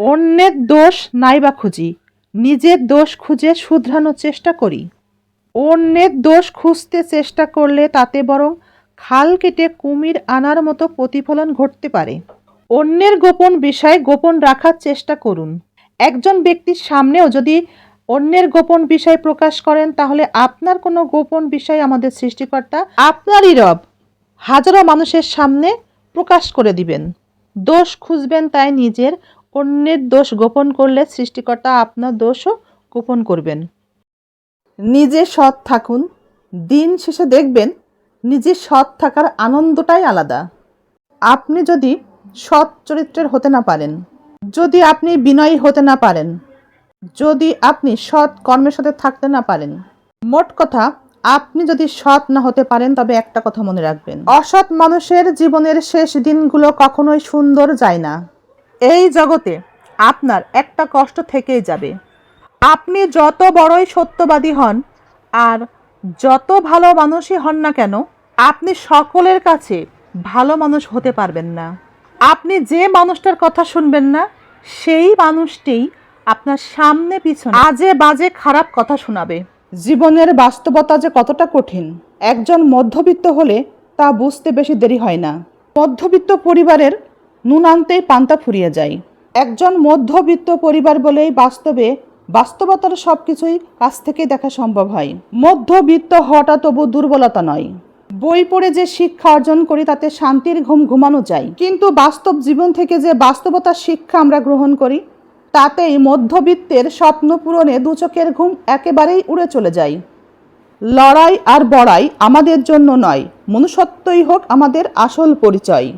অন্যের দোষ নাইবা খুঁজি, নিজের দোষ খুঁজে শুধরানোর চেষ্টা করি। অন্যের দোষ খুঁজতে চেষ্টা করলে তাতে বরং খাল কেটে কুমির আনার মতো প্রতিফলন ঘটতে পারে। অন্যের গোপন বিষয় গোপন রাখার চেষ্টা করুন। একজন ব্যক্তির সামনেও যদি অন্যের গোপন বিষয় প্রকাশ করেন, তাহলে আপনার কোনো গোপন বিষয় আমাদের সৃষ্টিকর্তা আপনারই রব হাজারো মানুষের সামনে প্রকাশ করে দিবেন। দোষ খুঁজবেন তাই নিজের অন্যের দোষ গোপন করলে সৃষ্টিকর্তা আপনার দোষও গোপন করবেন। নিজে সৎ থাকুন। দিন শেষে দেখবেন, নিজে সৎ থাকার আনন্দটাই আলাদা। আপনি যদি সৎ চরিত্রের হতে না পারেন, যদি আপনি বিনয়ী হতে না পারেন, যদি আপনি সৎ কর্মের সাথে থাকতে না পারেন, মোট কথা, আপনি যদি সৎ না হতে পারেন, তবে একটা কথা মনে রাখবেন। অসৎ মানুষের জীবনের শেষ দিনগুলো কখনোই সুন্দর যায় না। এই জগতে আপনার একটা কষ্ট থেকেই যাবে। আপনি যত বড়ই সত্যবাদী হন আর যত ভালো মানুষই হন না কেন, আপনি সকলের কাছে ভালো মানুষ হতে পারবেন না। আপনি যে মানুষটার কথা শুনবেন না, সেই মানুষটিই আপনার সামনে পিছনে আজে বাজে খারাপ কথা শোনাবে। জীবনের বাস্তবতা যে কতটা কঠিন, একজন মধ্যবিত্ত হলে তা বুঝতে বেশি দেরি হয় না। মধ্যবিত্ত পরিবারের নুন আনতেই পান্তা ফুরিয়ে যায়। একজন মধ্যবিত্ত পরিবার বলেই বাস্তবে, বাস্তবতার সব কিছুই কাছ থেকে দেখা সম্ভব হয়। মধ্যবিত্ত হওয়াটা তবু দুর্বলতা নয়। বই পড়ে যে শিক্ষা অর্জন করি, তাতে শান্তির ঘুম ঘুমানো যায়। কিন্তু বাস্তব জীবন থেকে যে বাস্তবতার শিক্ষা আমরা গ্রহণ করি, তাতেই মধ্যবিত্তের স্বপ্ন পূরণে দু চোখের ঘুম একেবারেই উড়ে চলে যায়। লড়াই আর বড়াই আমাদের জন্য নয়, মনুষ্যত্বই হোক আমাদের আসল পরিচয়।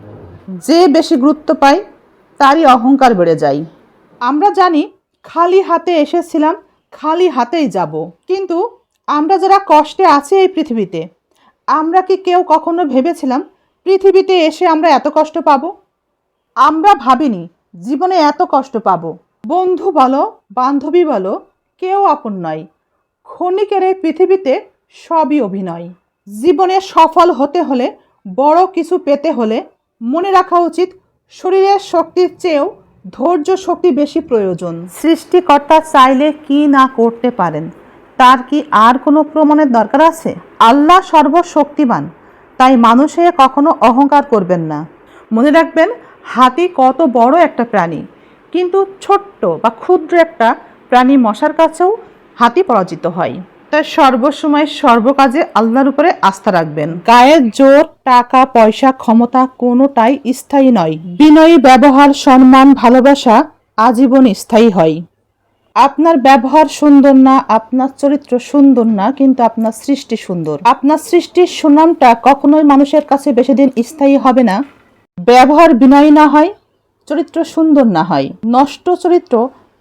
যে বেশি গুরুত্ব পাই, তারই অহংকার বেড়ে যায়। আমরা জানি, খালি হাতে এসেছিলাম, খালি হাতেই যাব। কিন্তু আমরা যারা কষ্টে আছি এই পৃথিবীতে, আমরা কি কেউ কখনো ভেবেছিলাম, পৃথিবীতে এসে আমরা এত কষ্ট পাবো? আমরা ভাবিনি, জীবনে এত কষ্ট পাবো। বন্ধু বলো, বান্ধবী বলো, কেউ আপন নয়। ক্ষণিকের এই পৃথিবীতে সবই অভিনয়। জীবনে সফল হতে হলে, বড় কিছু পেতে হলে মনে রাখা উচিত শরীরের শক্তির চেয়েও ধৈর্য শক্তি বেশি প্রয়োজন। সৃষ্টিকর্তা চাইলে কি না করতে পারেন তার কি আর কোনো প্রমাণের দরকার আছে? আল্লাহ সর্বশক্তিমান তাই মানুষে কখনো অহংকার করবেন না। মনে রাখবেন হাতি কত বড় একটা প্রাণী কিন্তু ছোট্ট বা ক্ষুদ্র একটা প্রাণী মশার কাছেও হাতি পরাজিত হয়। তাই সর্বসময় সর্বকাজে আল্লাহর উপরে আস্থা রাখবেন। গায়ের জোর, টাকা, পয়সা, ক্ষমতা কোনোটাই স্থায়ী নয়। বিনয়ী ব্যবহার, সম্মান, ভালোবাসা আজীবন স্থায়ী হয়। আপনার ব্যবহার সুন্দর না, আপনার চরিত্র সুন্দর না, কিন্তু আপনার সৃষ্টি সুন্দর। আপনার সৃষ্টির সুনামটা কখনোই মানুষের কাছে বেশি দিন স্থায়ী হবে না। ব্যবহার বিনয়ী না হয়, চরিত্র সুন্দর না হয়। নষ্ট চরিত্র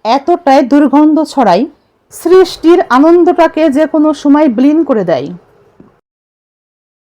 এতটাই দুর্গন্ধ ছড়ায় সৃষ্টির আনন্দটাকে যে কোনো সময় বিলীন করে দেয়।